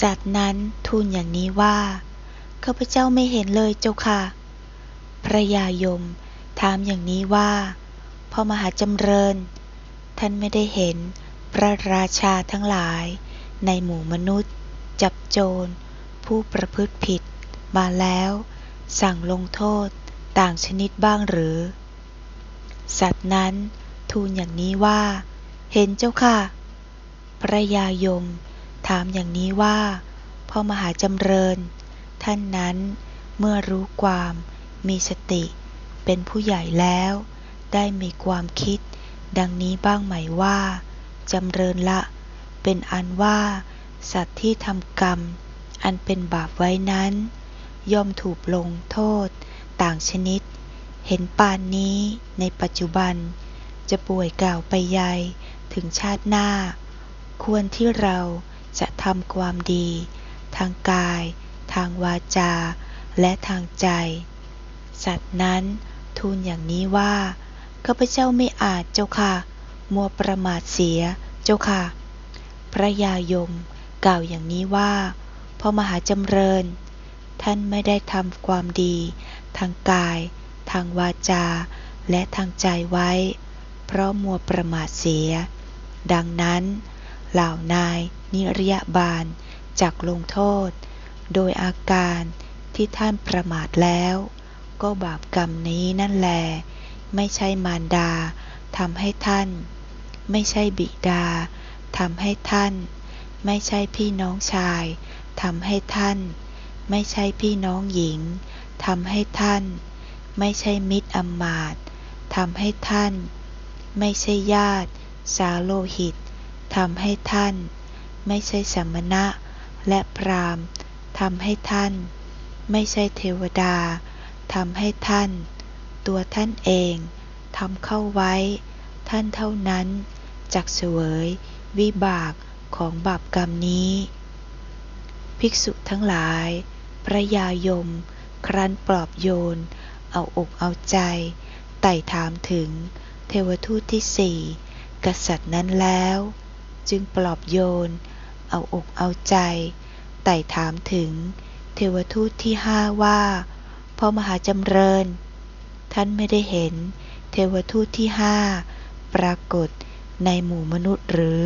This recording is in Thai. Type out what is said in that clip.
สัตว์นั้นทูลอย่างนี้ว่าข้าพเจ้าไม่เห็นเลยเจ้าค่ะ พระยายมถามอย่างนี้ว่าพ่อมหาจำเริญ ท่านไม่ได้เห็นพระราชาทั้งหลาย ในหมู่มนุษย์ จับโจร ผู้ประพฤติผิด มาแล้ว สั่งลงโทษต่างชนิดบ้างหรือ สัตว์นั้นทูลอย่างนี้ว่า เห็นเจ้าค่ะ พระยายม ถามอย่างนี้ว่า พ่อมหาจำเริญ ท่านนั้นเมื่อรู้ความมีสติ เป็นผู้ใหญ่แล้ว ได้มีความคิด ดังนี้บ้างไหมว่าจำเริญละ เป็นอันว่า สัตว์ที่ทำกรรม อันเป็นบาปไว้นั้น ย่อมถูกลงโทษ ต่างชนิด เห็นปานนี้ในปัจจุบัน จะป่วยกล่าวไปใยถึงชาติหน้า ควรที่เรา ทำความดี ทางกาย ทางวาจา และทางใจ สัตว์นั้นทูลอย่างนี้ว่าข้าพเจ้าไม่อาจเจ้าค่ะ มัวประมาทเสียเจ้าค่ะ พระยายมกล่าวอย่างนี้ว่าพ่อมหาจำเริญ ท่านไม่ได้ทำความดี ทางกาย ทางวาจา และทางใจไว้ เพราะมัวประมาทเสีย ดังนั้น เหล่านาย นิรยบาลจากลงโทษ โดยอาการที่ท่านประมาทแล้ว ก็บาปกรรมนี้นั่นแล ไม่ใช่มารดาทำให้ท่าน ไม่ใช่บิดาทำให้ท่าน ไม่ใช่พี่น้องชายทำให้ท่าน ไม่ใช่พี่น้องหญิงทำให้ท่าน ไม่ใช่มิตรอมมาตทำให้ท่าน ไม่ใช่ญาติสาโลหิตทำให้ท่าน ไม่ใช่สมณะ และพรามทำให้ท่าน ไม่ใช่เทวดาทำให้ท่าน ตัวท่านเองทำเข้าไว้ ท่านเท่านั้นจักเสวยวิบากของบาปกรรมนี้ ภิกษุทั้งหลาย พระยายม ครั้นปลอบโยน เอาอกเอาใจ ไต่ถามถึงเทวทูตที่สี่กษัตริย์นั้นแล้ว จึงปลอบโยน เอาอกเอาใจ ไต่ถามถึง เทวทูตที่ห้าว่าพ่อมหาจำเริญ ท่านไม่ได้เห็น เทวทูตที่ห้าปรากฏในหมู่มนุษย์หรือ